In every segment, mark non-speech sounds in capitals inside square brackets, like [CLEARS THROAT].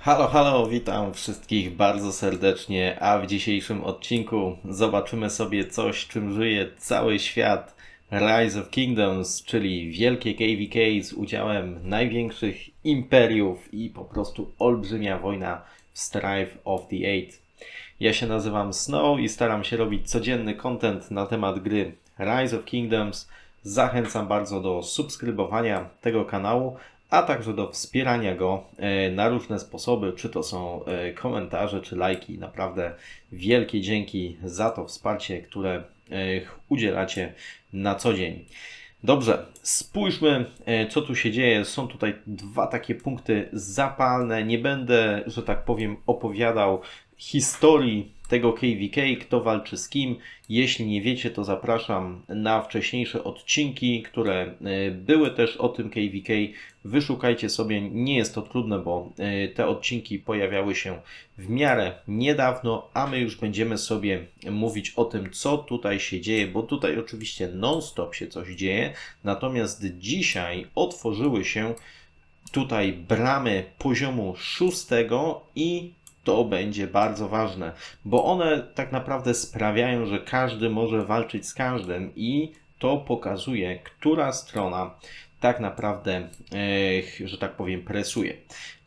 Halo, halo, witam wszystkich bardzo serdecznie, a w dzisiejszym odcinku zobaczymy sobie coś, czym żyje cały świat Rise of Kingdoms, czyli wielkie KVK z udziałem największych imperiów i po prostu olbrzymia wojna w Strife of the Eight. Ja się nazywam Snow i staram się robić codzienny content na temat gry Rise of Kingdoms. Zachęcam bardzo do subskrybowania tego kanału, a także do wspierania go e, na różne sposoby, czy to są e, komentarze, czy lajki. Naprawdę wielkie dzięki za to wsparcie, które e, udzielacie na co dzień. Dobrze, spójrzmy, co tu się dzieje. Są tutaj dwa takie punkty zapalne. Nie będę, że tak powiem, opowiadał historii tego KVK, kto walczy z kim. Jeśli nie wiecie, to zapraszam na wcześniejsze odcinki, które e, były też o tym KVK. Wyszukajcie sobie, nie jest to trudne, bo e, te odcinki pojawiały się w miarę niedawno, a my już będziemy sobie mówić o tym, co tutaj się dzieje, bo tutaj oczywiście non-stop się coś dzieje, natomiast dzisiaj otworzyły się tutaj bramy poziomu szóstego i to będzie bardzo ważne, bo one tak naprawdę sprawiają, że każdy może walczyć z każdym i to pokazuje, która strona tak naprawdę, e, że tak powiem, presuje.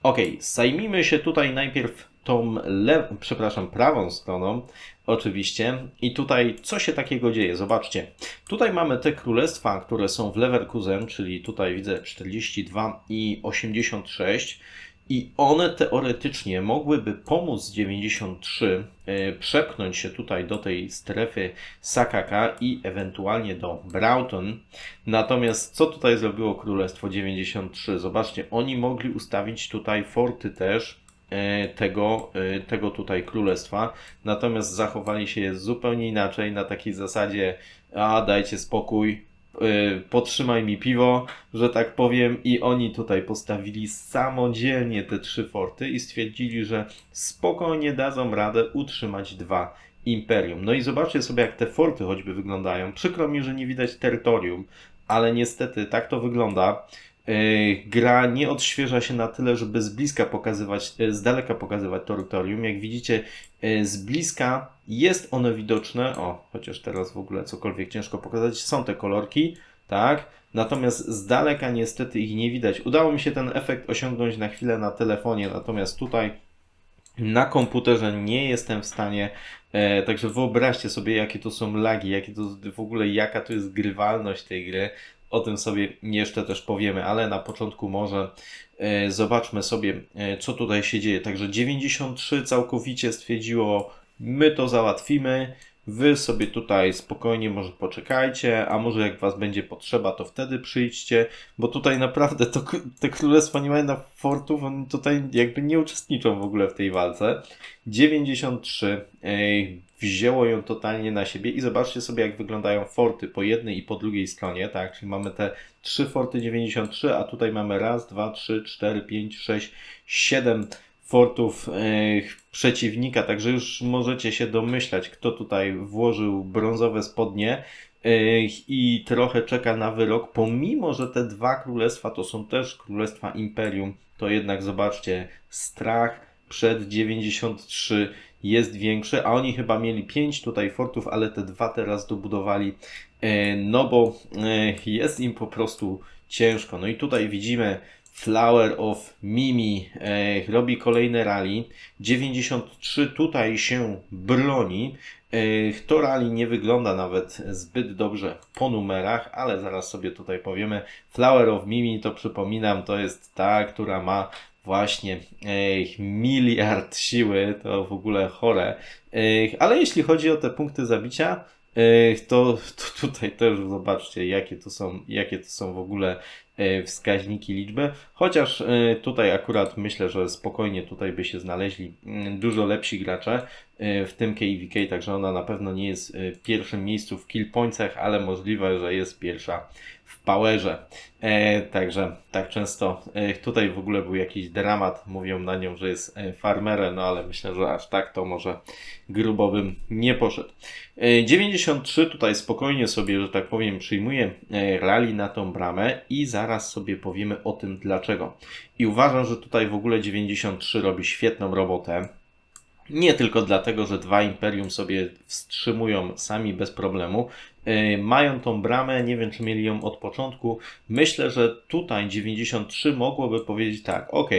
Ok, zajmijmy się tutaj najpierw tą le- przepraszam, prawą stroną, oczywiście. I tutaj co się takiego dzieje? Zobaczcie. Tutaj mamy te królestwa, które są w Leverkusen, czyli tutaj widzę 42 i 86. I one teoretycznie mogłyby pomóc 93 e, przepchnąć się tutaj do tej strefy Sakaka i ewentualnie do Broughton. Natomiast co tutaj zrobiło Królestwo 93? Zobaczcie, oni mogli ustawić tutaj forty też e, tego, e, tego tutaj królestwa, natomiast zachowali się zupełnie inaczej, na takiej zasadzie, a dajcie spokój, y, podtrzymaj mi piwo, że tak powiem, i oni tutaj postawili samodzielnie te trzy forty i stwierdzili, że spokojnie dadzą radę utrzymać dwa imperium. No i zobaczcie sobie, jak te forty choćby wyglądają. Przykro mi, że nie widać terytorium, ale niestety tak to wygląda. Yy, Gra nie odświeża się na tyle, żeby z bliska pokazywać, yy, z daleka pokazywać terytorium. Jak widzicie, yy, z bliska jest ono widoczne. O, chociaż teraz w ogóle cokolwiek ciężko pokazać, są te kolorki, tak? Natomiast z daleka niestety ich nie widać. Udało mi się ten efekt osiągnąć na chwilę na telefonie, natomiast tutaj na komputerze nie jestem w stanie. E, także wyobraźcie sobie, jakie to są lagi, jakie to w ogóle, jaka to jest grywalność tej gry. O tym sobie jeszcze też powiemy, ale na początku może e, zobaczmy sobie, e, co tutaj się dzieje. Także 93 całkowicie stwierdziło, my to załatwimy. Wy sobie tutaj spokojnie może poczekajcie, a może jak was będzie potrzeba, to wtedy przyjdźcie, bo tutaj naprawdę to, te królestwa nie mają na fortów, oni tutaj jakby nie uczestniczą w ogóle w tej walce. 93 ej, wzięło ją totalnie na siebie i zobaczcie sobie jak wyglądają forty po jednej i po drugiej stronie, tak, czyli mamy te trzy forty 93, a tutaj mamy raz, dwa, trzy, cztery, pięć, sześć, siedem fortów e, przeciwnika, także już możecie się domyślać, kto tutaj włożył brązowe spodnie e, i trochę czeka na wyrok, pomimo, że te dwa królestwa to są też królestwa imperium, to jednak zobaczcie, strach przed 93 jest większy, a oni chyba mieli 5 tutaj fortów, ale te dwa teraz dobudowali, e, no bo e, jest im po prostu ciężko. No i tutaj widzimy Flower of Mimi e, robi kolejne rally. 93 tutaj się broni. E, to rally nie wygląda nawet zbyt dobrze po numerach, ale zaraz sobie tutaj powiemy. Flower of Mimi to przypominam, to jest ta, która ma właśnie e, miliard siły, to w ogóle chore. E, ale jeśli chodzi o te punkty zabicia, e, to, to tutaj też zobaczcie, jakie to są, jakie to są w ogóle e, wskaźniki liczby. Chociaż e, tutaj akurat myślę, że spokojnie tutaj by się znaleźli mm, dużo lepsi gracze. e, w tym KVK, także ona na pewno nie jest w pierwszym miejscu w kill ale możliwe, że jest pierwsza w powerze. E, także tak często e, tutaj w ogóle był jakiś dramat, mówią na nią, że jest e, farmerem, no ale myślę, że aż tak to może grubo bym nie poszedł. E, 93 tutaj spokojnie sobie, że tak powiem, przyjmuje e, rally na tą bramę i zaraz sobie powiemy o tym dlaczego. I uważam, że tutaj w ogóle 93 robi świetną robotę. Nie tylko dlatego, że dwa Imperium sobie wstrzymują sami bez problemu. Yy, mają tą bramę, nie wiem czy mieli ją od początku. Myślę, że tutaj 93 mogłoby powiedzieć tak, ok,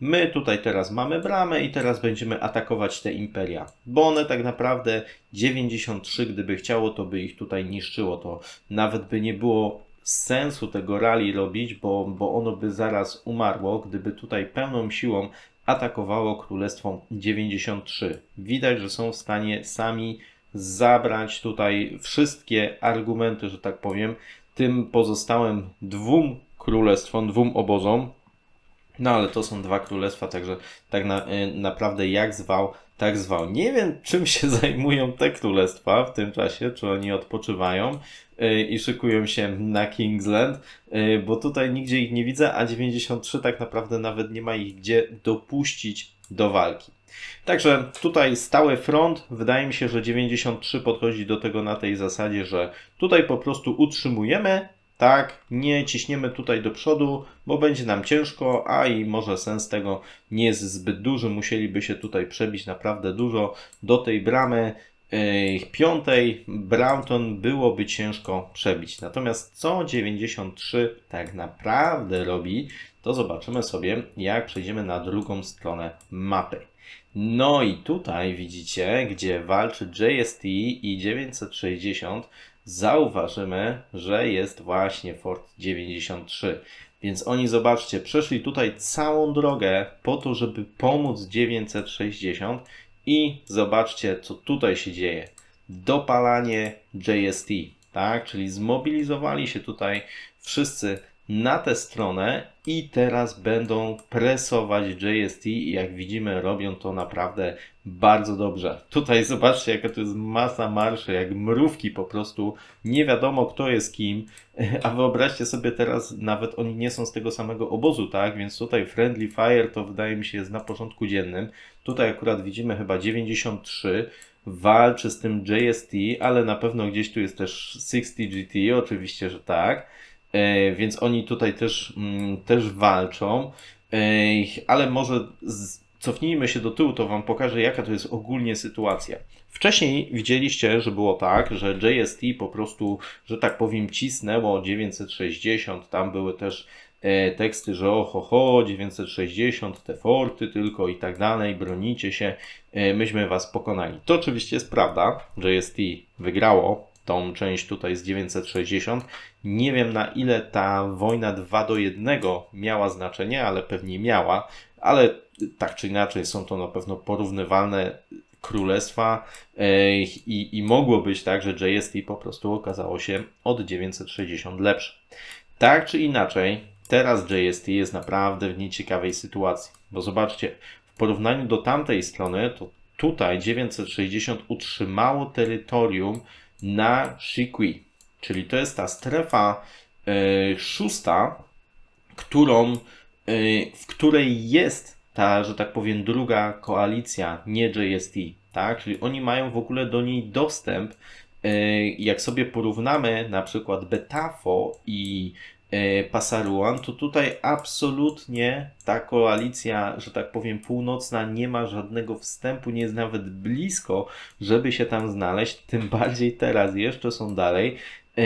my tutaj teraz mamy bramę i teraz będziemy atakować te Imperia. Bo one tak naprawdę 93, gdyby chciało, to by ich tutaj niszczyło. To nawet by nie było sensu tego rally robić, bo, bo ono by zaraz umarło, gdyby tutaj pełną siłą atakowało Królestwo 93. Widać, że są w stanie sami zabrać tutaj wszystkie argumenty, że tak powiem, tym pozostałym dwóm królestwom, dwóm obozom. No ale to są dwa królestwa, także tak na, y, naprawdę jak zwał, tak zwał. Nie wiem, czym się [LAUGHS] zajmują te królestwa w tym czasie, czy oni odpoczywają y, i szykują się na Kingsland, y, bo tutaj nigdzie ich nie widzę, a 93 tak naprawdę nawet nie ma ich gdzie dopuścić do walki. Także tutaj stały front, wydaje mi się, że 93 podchodzi do tego na tej zasadzie, że tutaj po prostu utrzymujemy, tak, nie ciśniemy tutaj do przodu, bo będzie nam ciężko, a i może sens tego nie jest zbyt duży. Musieliby się tutaj przebić naprawdę dużo do tej bramy yy, piątej. Brownton byłoby ciężko przebić. Natomiast co 93 tak naprawdę robi, to zobaczymy sobie, jak przejdziemy na drugą stronę mapy. No i tutaj widzicie, gdzie walczy JST i 960, zauważymy, że jest właśnie Fort 93. Więc oni, zobaczcie, przeszli tutaj całą drogę po to, żeby pomóc 960 i zobaczcie, co tutaj się dzieje. Dopalanie JST, tak? Czyli zmobilizowali się tutaj wszyscy na tę stronę i teraz będą presować JST i jak widzimy robią to naprawdę bardzo dobrze. Tutaj zobaczcie jaka to jest masa marszy, jak mrówki po prostu, nie wiadomo kto jest kim, a wyobraźcie sobie teraz, nawet oni nie są z tego samego obozu, tak, więc tutaj Friendly Fire to wydaje mi się jest na porządku dziennym, tutaj akurat widzimy chyba 93, walczy z tym JST, ale na pewno gdzieś tu jest też 60 GT, oczywiście, że tak. E, więc oni tutaj też, mm, też walczą, e, ale może cofnijmy się do tyłu, to Wam pokażę, jaka to jest ogólnie sytuacja. Wcześniej widzieliście, że było tak, że JST po prostu, że tak powiem, cisnęło 960, tam były też e, teksty, że oho, ho, 960, te forty tylko i tak dalej, bronicie się, myśmy Was pokonali. To oczywiście jest prawda, JST wygrało, tą część tutaj z 960. Nie wiem na ile ta wojna 2 do 1 miała znaczenie, ale pewnie miała, ale tak czy inaczej są to na pewno porównywalne królestwa e, i, i mogło być tak, że JST po prostu okazało się od 960 lepsze. Tak czy inaczej, teraz JST jest naprawdę w nieciekawej sytuacji, bo zobaczcie, w porównaniu do tamtej strony, to tutaj 960 utrzymało terytorium na Shikui. Czyli to jest ta strefa y, szósta, którą, y, w której jest ta, że tak powiem, druga koalicja, nie JST. Tak? Czyli oni mają w ogóle do niej dostęp. Y, jak sobie porównamy na przykład Betafo i E, Pasaruan, to tutaj absolutnie ta koalicja, że tak powiem, północna nie ma żadnego wstępu, nie jest nawet blisko, żeby się tam znaleźć, tym [LAUGHS] bardziej teraz jeszcze są dalej. E,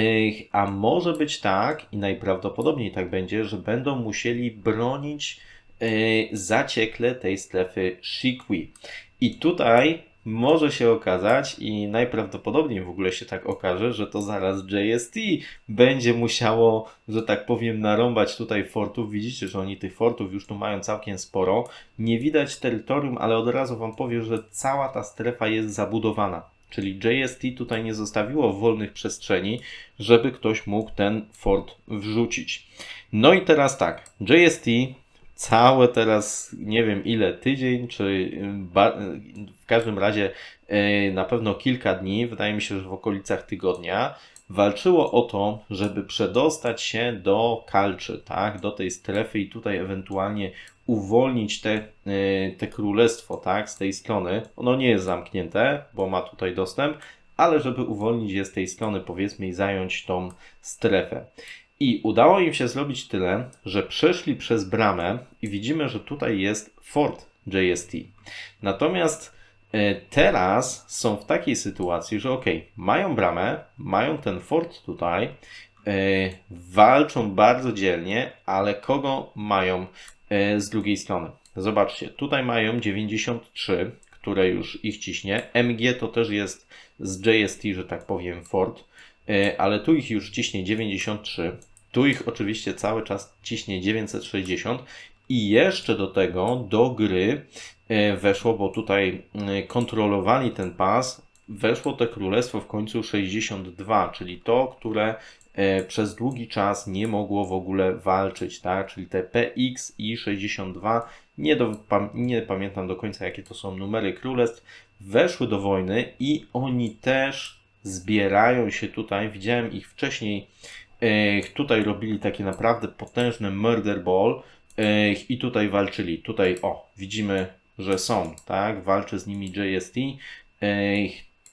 a może być tak, i najprawdopodobniej tak będzie, że będą musieli bronić e, zaciekle tej strefy Shikwi. I tutaj może się okazać i najprawdopodobniej w ogóle się tak okaże, że to zaraz JST będzie musiało, że tak powiem, narąbać tutaj fortów. Widzicie, że oni tych fortów już tu mają całkiem sporo. Nie widać terytorium, ale od razu Wam powiem, że cała ta strefa jest zabudowana. Czyli JST tutaj nie zostawiło wolnych przestrzeni, żeby ktoś mógł ten fort wrzucić. No i teraz tak, JST całe teraz, nie wiem ile, tydzień, czy w każdym razie y, na pewno kilka dni, wydaje mi się, że w okolicach tygodnia, walczyło o to, żeby przedostać się do kalczy, tak, do tej strefy i tutaj ewentualnie uwolnić te, y, te królestwo, tak, z tej strony. Ono nie jest zamknięte, bo ma tutaj dostęp, ale żeby uwolnić je z tej strony, powiedzmy, i zająć tą strefę. I udało im się zrobić tyle, że przeszli przez bramę i widzimy, że tutaj jest fort JST. Natomiast e, teraz są w takiej sytuacji, że ok, mają bramę, mają ten fort tutaj, e, walczą bardzo dzielnie, ale kogo mają e, z drugiej strony? Zobaczcie, tutaj mają 93, które już ich ciśnie. MG to też jest z JST, że tak powiem, fort, ale tu ich już ciśnie 93. Tu ich oczywiście cały czas ciśnie 960 i jeszcze do tego do gry e, weszło, bo tutaj e, kontrolowali ten pas, weszło te królestwo w końcu 62, czyli to, które e, przez długi czas nie mogło w ogóle walczyć, tak? Czyli te PX i 62, nie, do, nie pamiętam do końca jakie to są numery królestw, weszły do wojny i oni też zbierają się tutaj. Widziałem ich wcześniej Tutaj robili takie naprawdę potężne murder ball i tutaj walczyli. Tutaj, o, widzimy, że są, tak? Walczy z nimi JST.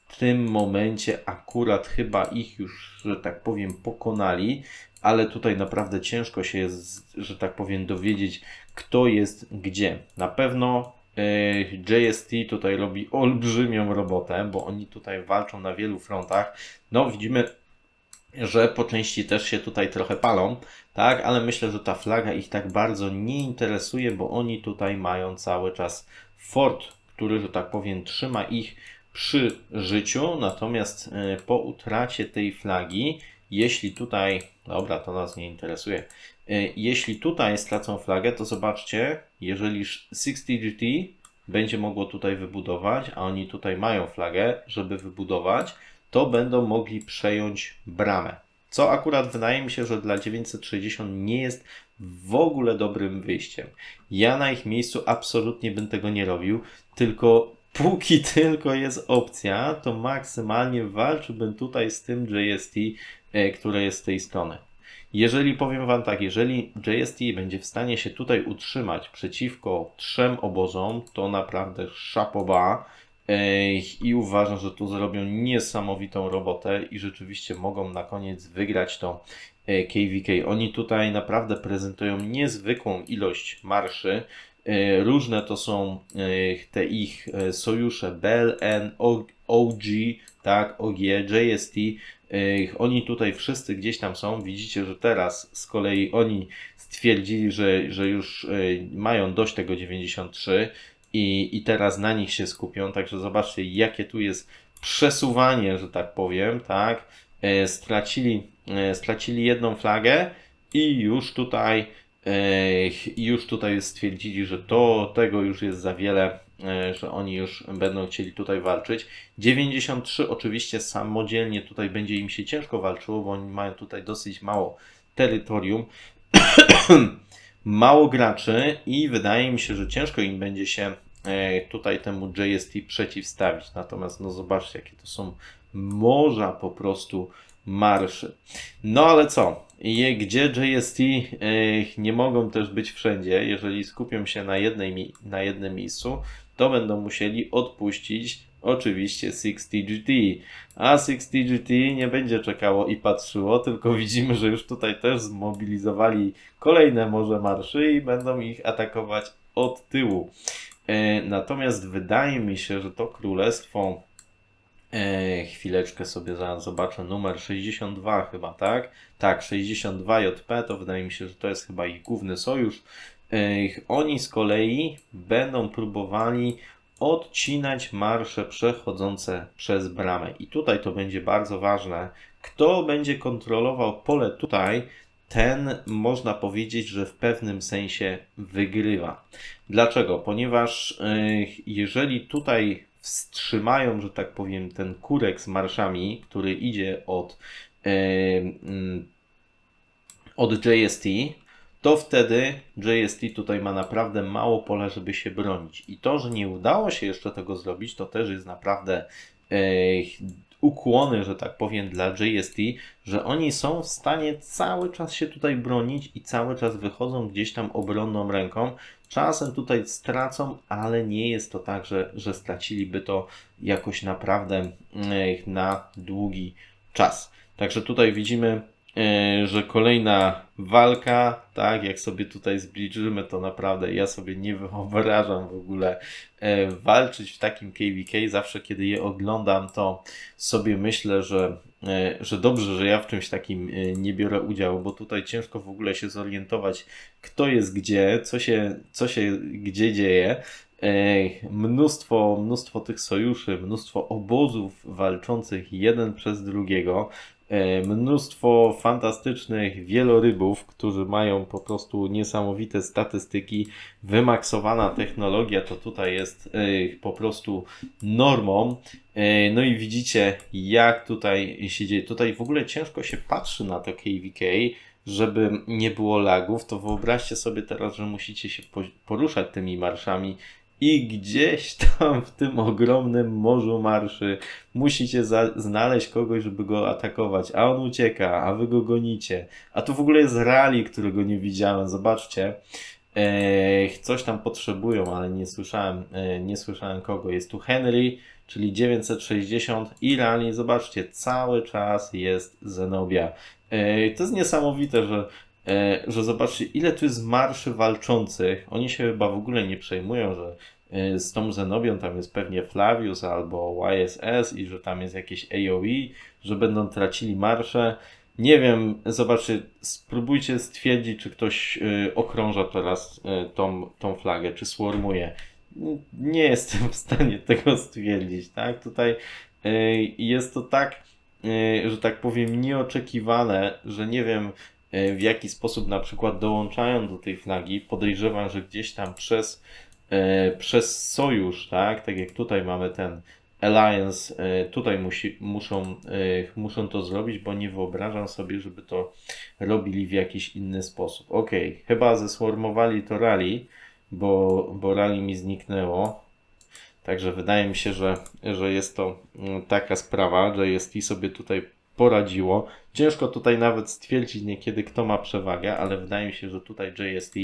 W tym momencie akurat chyba ich już, że tak powiem, pokonali, ale tutaj naprawdę ciężko się jest, że tak powiem, dowiedzieć, kto jest gdzie. Na pewno JST tutaj robi olbrzymią robotę, bo oni tutaj walczą na wielu frontach. No, widzimy że po części też się tutaj trochę palą, tak, ale myślę, że ta flaga ich tak bardzo nie interesuje, bo oni tutaj mają cały czas fort, który, że tak powiem, trzyma ich przy życiu, natomiast e, po utracie tej flagi, jeśli tutaj, dobra, to nas nie interesuje, e, jeśli tutaj stracą flagę, to zobaczcie, jeżeli 60GT będzie mogło tutaj wybudować, a oni tutaj mają flagę, żeby wybudować, to będą mogli przejąć bramę. Co akurat wydaje mi się, że dla 960 nie jest w ogóle dobrym wyjściem. Ja na ich miejscu absolutnie bym tego nie robił, tylko póki [LAUGHS] tylko jest opcja, to maksymalnie walczyłbym tutaj z tym JST, e, które jest z tej strony. Jeżeli powiem Wam tak, jeżeli JST będzie w stanie się tutaj utrzymać przeciwko trzem obozom, to naprawdę szapoba i uważam, że tu zrobią niesamowitą robotę i rzeczywiście mogą na koniec wygrać to KVK. E, Oni tutaj naprawdę prezentują niezwykłą ilość marszy. E, różne to są e, te ich sojusze BLN, OG, tak, OG, JST. Oni tutaj wszyscy gdzieś tam są. Widzicie, że teraz z kolei oni stwierdzili, że, że już mają dość tego 93 i, i teraz na nich się skupią. Także zobaczcie, jakie tu jest przesuwanie, że tak powiem, tak? E, stracili, e, stracili jedną flagę i już tutaj e, już tutaj stwierdzili, że to tego już jest za wiele, że oni już będą chcieli tutaj walczyć. 93 oczywiście samodzielnie tutaj będzie im się ciężko walczyło, bo oni mają tutaj dosyć mało terytorium. [CLEARS THROAT] mało graczy i wydaje mi się, że ciężko im będzie się e, tutaj temu JST przeciwstawić. Natomiast no zobaczcie, jakie to są morza po prostu marszy. No ale co? Gdzie JST e, nie mogą też być wszędzie, jeżeli skupią się na, jednej, na jednym miejscu, to będą musieli odpuścić oczywiście 60GT. A 60GT nie będzie czekało i patrzyło, tylko [LAUGHS] widzimy, że już tutaj też zmobilizowali kolejne morze marszy i będą ich atakować od tyłu. E, natomiast wydaje mi się, że to królestwo e, chwileczkę sobie zaraz zobaczę, numer 62 chyba, tak? Tak, 62 JP, to wydaje mi się, że to jest chyba ich główny sojusz. E, oni z kolei będą próbowali odcinać marsze przechodzące przez bramę. I tutaj to będzie bardzo ważne. Kto będzie kontrolował pole tutaj, ten można powiedzieć, że w pewnym sensie wygrywa. Dlaczego? Ponieważ yy, jeżeli tutaj wstrzymają, że tak powiem, ten kurek z marszami, który idzie od, yy, yy, od JST, to wtedy JST tutaj ma naprawdę mało pola, żeby się bronić. I to, że nie udało się jeszcze tego zrobić, to też jest naprawdę e, ukłony, że tak powiem, dla JST, że oni są w stanie cały czas się tutaj bronić i cały czas wychodzą gdzieś tam obronną ręką. Czasem tutaj stracą, ale nie jest to tak, że, że straciliby to jakoś naprawdę e, na długi czas. Także tutaj widzimy że kolejna walka, tak, jak sobie tutaj zbliżymy, to naprawdę ja sobie nie wyobrażam w ogóle e, walczyć w takim KVK. Zawsze, kiedy je oglądam, to sobie myślę, że, e, że dobrze, że ja w czymś takim nie biorę udziału, bo tutaj ciężko w ogóle się zorientować, kto jest gdzie, co się, co się gdzie dzieje. Mnóstwo, mnóstwo tych sojuszy, mnóstwo obozów walczących jeden przez drugiego. E, mnóstwo fantastycznych wielorybów, którzy mają po prostu niesamowite statystyki. Wymaksowana technologia to tutaj jest e, po prostu normą. E, no i widzicie, jak tutaj się dzieje. Tutaj w ogóle ciężko się patrzy na to KVK, żeby nie było lagów. To wyobraźcie sobie teraz, że musicie się poruszać tymi marszami i gdzieś tam w tym ogromnym morzu marszy musicie znaleźć kogoś, żeby go atakować, a on ucieka, a wy go gonicie. A tu w ogóle jest rally, którego nie widziałem, zobaczcie. Eee, coś tam potrzebują, ale nie słyszałem, e, nie słyszałem kogo. Jest tu Henry, czyli 960 i rally, zobaczcie, cały czas jest Zenobia. To jest niesamowite, że że zobaczcie, ile tu jest marszy walczących. Oni się chyba w ogóle nie przejmują, że e, z tą Zenobią tam jest pewnie Flavius albo YSS i że tam jest jakieś AOE, że będą tracili marsze. Nie wiem, zobaczcie, spróbujcie stwierdzić, czy ktoś e, okrąża teraz tą, tą flagę, czy swarmuje. Nie jestem w stanie [LAUGHS] tego stwierdzić, tak? Tutaj jest to tak, że tak powiem, nieoczekiwane, że nie wiem, E, w jaki sposób na przykład dołączają do tej flagi. Podejrzewam, że gdzieś tam przez, e, przez sojusz, tak, tak jak tutaj mamy ten Alliance, e, tutaj musi, muszą, muszą to zrobić, bo nie wyobrażam sobie, żeby to robili w jakiś inny sposób. Ok, chyba zeswarmowali to rally, bo, bo rally mi zniknęło. Także wydaje mi się, że, że jest to mm, taka sprawa, że jest i sobie tutaj poradziło. Ciężko tutaj nawet stwierdzić niekiedy, kto ma przewagę, ale wydaje mi się, że tutaj JST.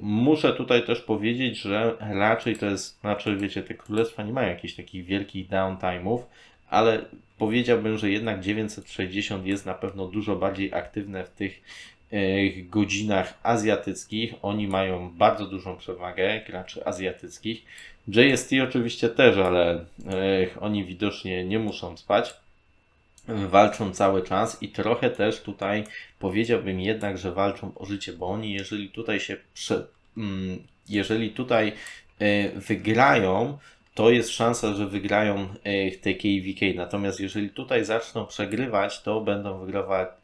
Muszę tutaj też powiedzieć, że raczej to jest, znaczy wiecie, te królestwa nie mają jakichś takich wielkich downtime'ów, ale powiedziałbym, że jednak 960 jest na pewno dużo bardziej aktywne w tych godzinach azjatyckich. Oni mają bardzo dużą przewagę graczy azjatyckich. JST oczywiście też, ale oni widocznie nie muszą spać walczą cały czas i trochę też tutaj powiedziałbym jednak, że walczą o życie, bo oni jeżeli tutaj się prze, mm, jeżeli tutaj e, wygrają, to jest szansa, że wygrają e, te KVK. Natomiast jeżeli tutaj zaczną przegrywać, to będą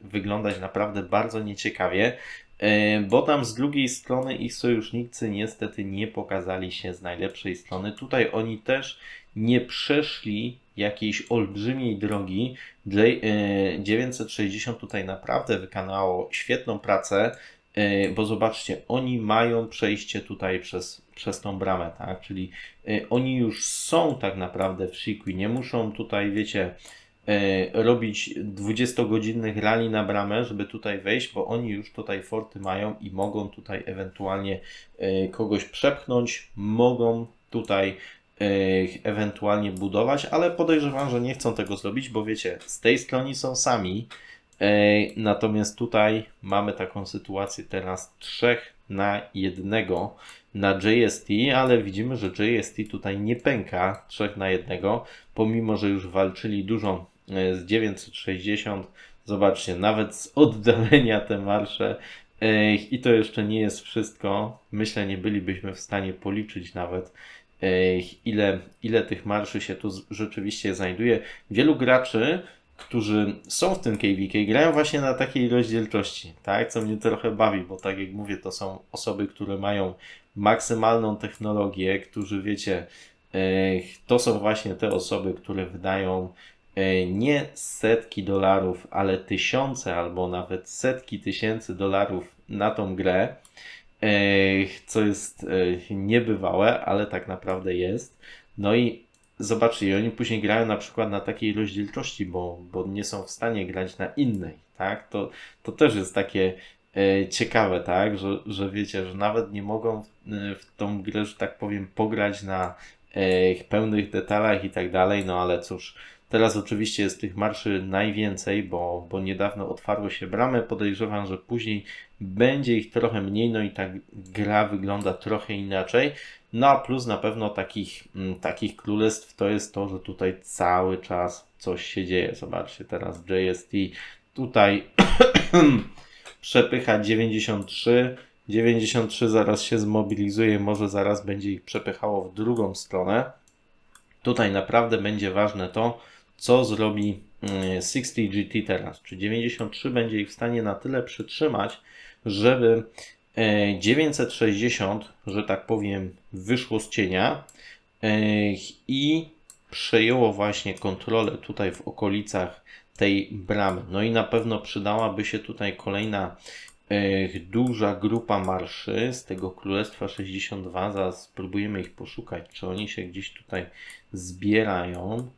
wyglądać naprawdę bardzo nieciekawie, e, bo tam z drugiej strony ich sojusznicy niestety nie pokazali się z najlepszej strony. Tutaj oni też nie przeszli jakiejś olbrzymiej drogi. 960 e, tutaj naprawdę wykonało świetną pracę, e, bo zobaczcie, oni mają przejście tutaj przez, przez tą bramę, tak? Czyli e, oni już są tak naprawdę w Shikui, nie muszą tutaj, wiecie, robić 20-godzinnych rally na bramę, żeby tutaj wejść, bo oni już tutaj forty mają i mogą tutaj ewentualnie kogoś przepchnąć, mogą tutaj ewentualnie budować, ale podejrzewam, że nie chcą tego zrobić, bo wiecie, z tej strony są sami. Natomiast tutaj mamy taką sytuację teraz trzech na jednego na JST, ale widzimy, że JST tutaj nie pęka trzech na jednego, pomimo, że już walczyli dużo e, z 960. Zobaczcie, nawet z oddalenia te marsze i to jeszcze nie jest wszystko. Myślę, nie bylibyśmy w stanie policzyć nawet ile, ile tych marszy się tu rzeczywiście znajduje. Wielu graczy, którzy są w tym KVK, grają właśnie na takiej rozdzielczości, tak? Co mnie trochę bawi, bo tak jak mówię, to są osoby, które mają maksymalną technologię, którzy wiecie, to są właśnie te osoby, które wydają nie setki dolarów, ale tysiące albo nawet setki tysięcy dolarów na tą grę, e, co jest niebywałe, ale tak naprawdę jest. No i zobaczcie, oni później grają na przykład na takiej rozdzielczości, bo, bo nie są w stanie grać na innej, tak? To, to też jest takie e, ciekawe, tak? Że, że wiecie, że nawet nie mogą w, e, w tą grę, że tak powiem, pograć na e, pełnych detalach i tak dalej, no ale cóż, teraz oczywiście jest tych marszy najwięcej, bo, bo niedawno otwarły się bramy, podejrzewam, że później będzie ich trochę mniej, no i ta gra wygląda trochę inaczej, no a plus na pewno takich, mm, takich królestw to jest to, że tutaj cały czas coś się dzieje, zobaczcie teraz JST tutaj [CLEARS THROAT] przepycha 93, 93 zaraz się zmobilizuje, może zaraz będzie ich przepychało w drugą stronę. Tutaj naprawdę będzie ważne to, co zrobi mm, 60 GT teraz. Czy 93 będzie ich w stanie na tyle przytrzymać, żeby e, 960, że tak powiem, wyszło z cienia e, i przejęło właśnie kontrolę tutaj w okolicach tej bramy. No i na pewno przydałaby się tutaj kolejna e, duża grupa marszy z tego Królestwa 62. Zaraz spróbujemy ich poszukać, czy oni się gdzieś tutaj zbierają.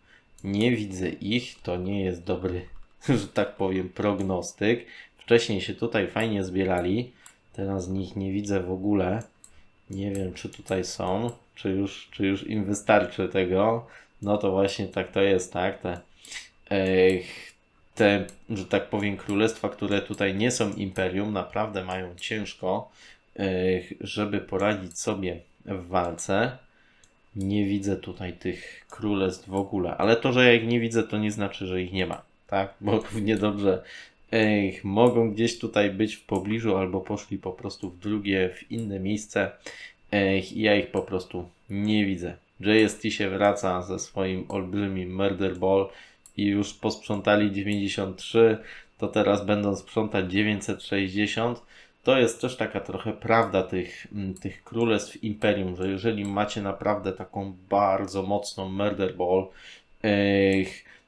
Nie widzę ich, to nie jest dobry, [LAUGHS] że tak powiem, prognostyk. Wcześniej się tutaj fajnie zbierali, teraz nich nie widzę w ogóle. Nie wiem, czy tutaj są, czy już, czy już im wystarczy tego. No to właśnie tak to jest, tak? Te, te, że tak powiem, królestwa, które tutaj nie są imperium, naprawdę mają ciężko, żeby poradzić sobie w walce. Nie widzę tutaj tych królestw w ogóle, ale to, że ja ich nie widzę, to nie znaczy, że ich nie ma, tak? Bo [LAUGHS] równie dobrze ech, mogą gdzieś tutaj być w pobliżu, albo poszli po prostu w drugie, w inne miejsce. I ja ich po prostu nie widzę. JST się wraca ze swoim olbrzymim Murder Ball i już posprzątali 93, to teraz będą sprzątać 960. To jest też taka trochę prawda tych, mm, tych królestw imperium, że jeżeli macie naprawdę taką bardzo mocną Murder Ball,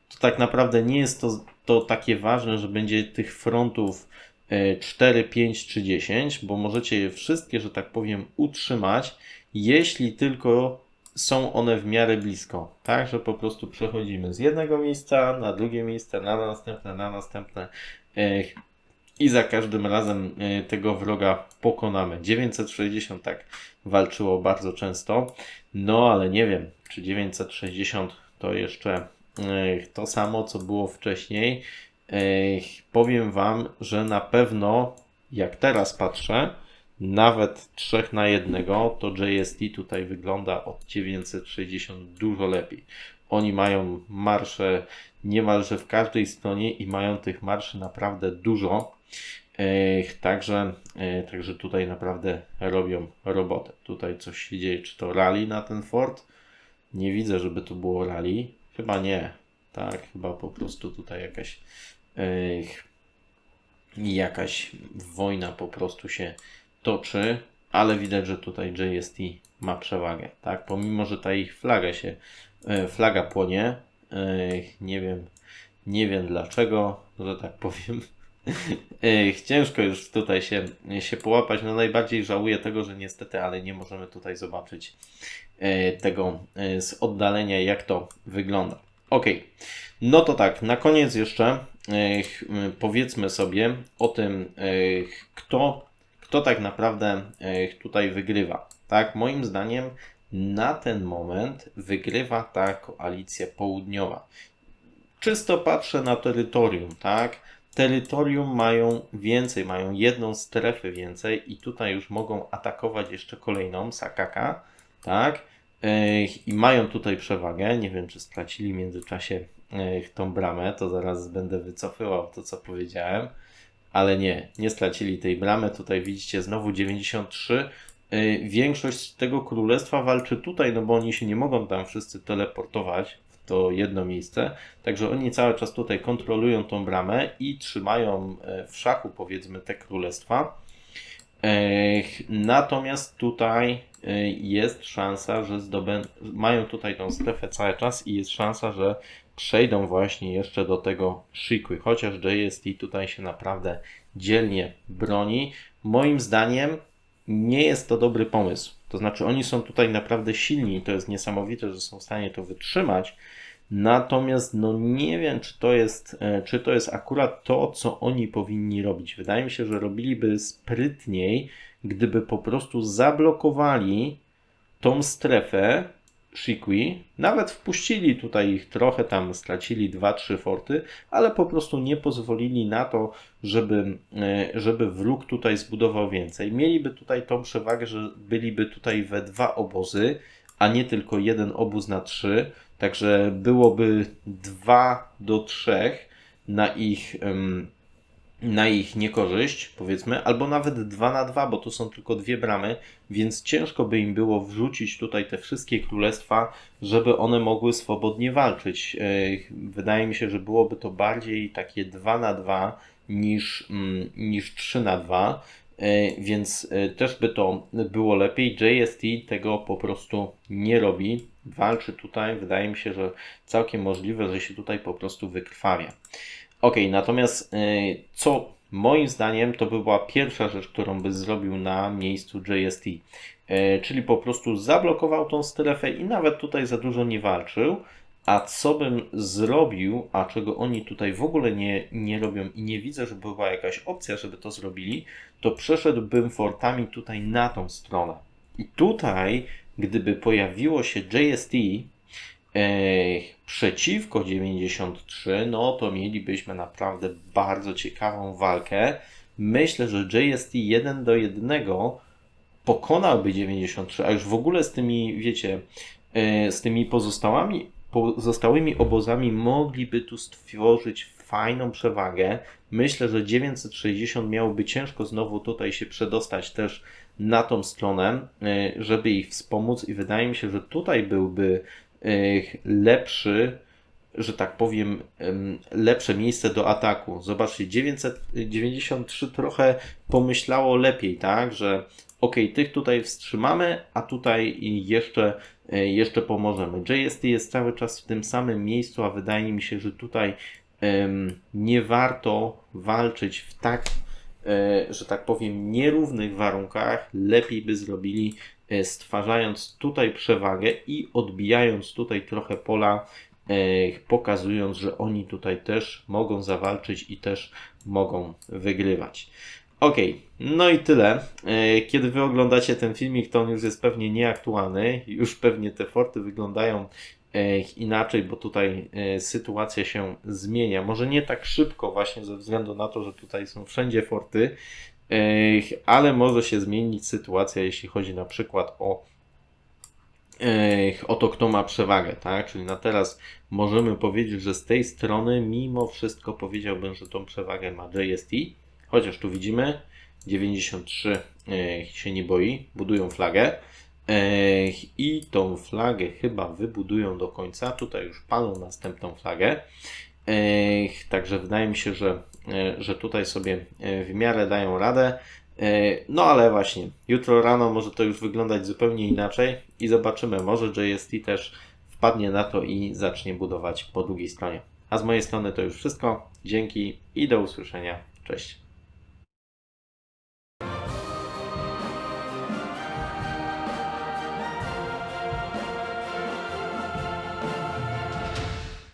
to tak naprawdę nie jest to, to takie ważne, że będzie tych frontów e, 4, 5 czy 10, bo możecie je wszystkie, że tak powiem, utrzymać, jeśli tylko są one w miarę blisko. Tak, że po prostu przechodzimy z jednego miejsca na drugie miejsce, na następne, na następne. I za każdym razem e, tego wroga pokonamy. 960 tak walczyło bardzo często, no ale nie wiem, czy 960 to jeszcze e, to samo, co było wcześniej. E, Powiem Wam, że na pewno, jak teraz patrzę, nawet 3 na 1, to JST tutaj wygląda od 960 dużo lepiej. Oni mają marsze niemalże w każdej stronie i mają tych marszy naprawdę dużo. Także, także tutaj naprawdę robią robotę. Tutaj coś się dzieje. Czy to rally na ten fort? Nie widzę, żeby to było rally. Chyba nie. Tak, chyba po prostu tutaj jakaś jakaś wojna po prostu się toczy, ale widać, że tutaj JST ma przewagę, tak? Pomimo, że ta ich flaga się, e, flaga płonie, nie wiem, nie wiem dlaczego, że tak powiem. [LAUGHS] Ciężko już tutaj się, się połapać. No najbardziej żałuję tego, że niestety, ale nie możemy tutaj zobaczyć e, tego e, z oddalenia, jak to wygląda. Ok, no to tak, na koniec jeszcze e, powiedzmy sobie o tym, kto, kto tak naprawdę tutaj wygrywa. Tak, moim zdaniem na ten moment wygrywa ta koalicja południowa. Czysto patrzę na terytorium, tak? Terytorium mają więcej, mają jedną strefę więcej i tutaj już mogą atakować jeszcze kolejną, Sakaka, tak? I mają tutaj przewagę. Nie wiem, czy stracili w międzyczasie tą bramę, to zaraz będę wycofywał to, co powiedziałem. Ale nie, nie stracili tej bramy. Tutaj widzicie znowu 93. Yy, Większość tego królestwa walczy tutaj, no bo oni się nie mogą tam wszyscy teleportować to jedno miejsce. Także oni cały czas tutaj kontrolują tą bramę i trzymają e, w szachu, powiedzmy, te królestwa. Natomiast tutaj e, jest szansa, że zdobędą, mają tutaj tą strefę cały czas i jest szansa, że przejdą właśnie jeszcze do tego Shikły, chociaż JST tutaj się naprawdę dzielnie broni. Moim zdaniem nie jest to dobry pomysł. To znaczy, oni są tutaj naprawdę silni, to jest niesamowite, że są w stanie to wytrzymać. Natomiast no nie wiem, czy to jest, e, czy to jest akurat to, co oni powinni robić. Wydaje mi się, że robiliby sprytniej, gdyby po prostu zablokowali tą strefę Shikwi, nawet wpuścili tutaj ich trochę, tam stracili 2-3 forty, ale po prostu nie pozwolili na to, żeby, e, żeby wróg tutaj zbudował więcej. Mieliby tutaj tą przewagę, że byliby tutaj we dwa obozy, a nie tylko jeden obóz na trzy, także byłoby 2 do 3 na ich na ich niekorzyść, powiedzmy, albo nawet 2 na 2, bo tu są tylko dwie bramy, więc ciężko by im było wrzucić tutaj te wszystkie królestwa, żeby one mogły swobodnie walczyć. E, Wydaje mi się, że byłoby to bardziej takie 2 na 2 niż, mm, niż 3 na 2. E, Więc e, też by to było lepiej. JST tego po prostu nie robi. Walczy tutaj. Wydaje mi się, że całkiem możliwe, że się tutaj po prostu wykrwawia. Ok, natomiast y, co moim zdaniem to by była pierwsza rzecz, którą by zrobił na miejscu JST. Y, Czyli po prostu zablokował tą strefę i nawet tutaj za dużo nie walczył. A co bym zrobił, a czego oni tutaj w ogóle nie, nie robią i nie widzę, żeby była jakaś opcja, żeby to zrobili, to przeszedłbym fortami tutaj na tą stronę. I tutaj, gdyby pojawiło się JST, przeciwko 93, no to mielibyśmy naprawdę bardzo ciekawą walkę. Myślę, że JST 1 do 1 pokonałby 93, a już w ogóle z tymi, wiecie, e, z tymi pozostałymi, pozostałymi obozami mogliby tu stworzyć fajną przewagę. Myślę, że 960 miałoby ciężko znowu tutaj się przedostać też na tą stronę, e, żeby ich wspomóc i wydaje mi się, że tutaj byłby lepszy, że tak powiem, em, lepsze miejsce do ataku. Zobaczcie, 993 trochę pomyślało lepiej, tak, że ok, tych tutaj wstrzymamy, a tutaj jeszcze, e, jeszcze pomożemy. JST jest cały czas w tym samym miejscu, a wydaje mi się, że tutaj em, nie warto walczyć w tak, e, że tak powiem, nierównych warunkach. Lepiej by zrobili, stwarzając tutaj przewagę i odbijając tutaj trochę pola, e, pokazując, że oni tutaj też mogą zawalczyć i też mogą wygrywać. Ok, no i tyle. E, Kiedy wy oglądacie ten filmik, to on już jest pewnie nieaktualny. Już pewnie te forty wyglądają e, inaczej, bo tutaj e, sytuacja się zmienia. Może nie tak szybko, właśnie ze względu na to, że tutaj są wszędzie forty, e, ale może się zmienić sytuacja, jeśli chodzi na przykład o o to, kto ma przewagę, tak? Czyli na teraz możemy powiedzieć, że z tej strony mimo wszystko powiedziałbym, że tą przewagę ma JST, chociaż tu widzimy 93 e, się nie boi, budują flagę i tą flagę chyba wybudują do końca. Tutaj już palą następną flagę. Także wydaje mi się, że, e, że tutaj sobie e, w miarę dają radę. E, No ale właśnie, jutro rano może to już wyglądać zupełnie inaczej i zobaczymy, może JST też wpadnie na to i zacznie budować po drugiej stronie. A z mojej strony to już wszystko. Dzięki i do usłyszenia. Cześć.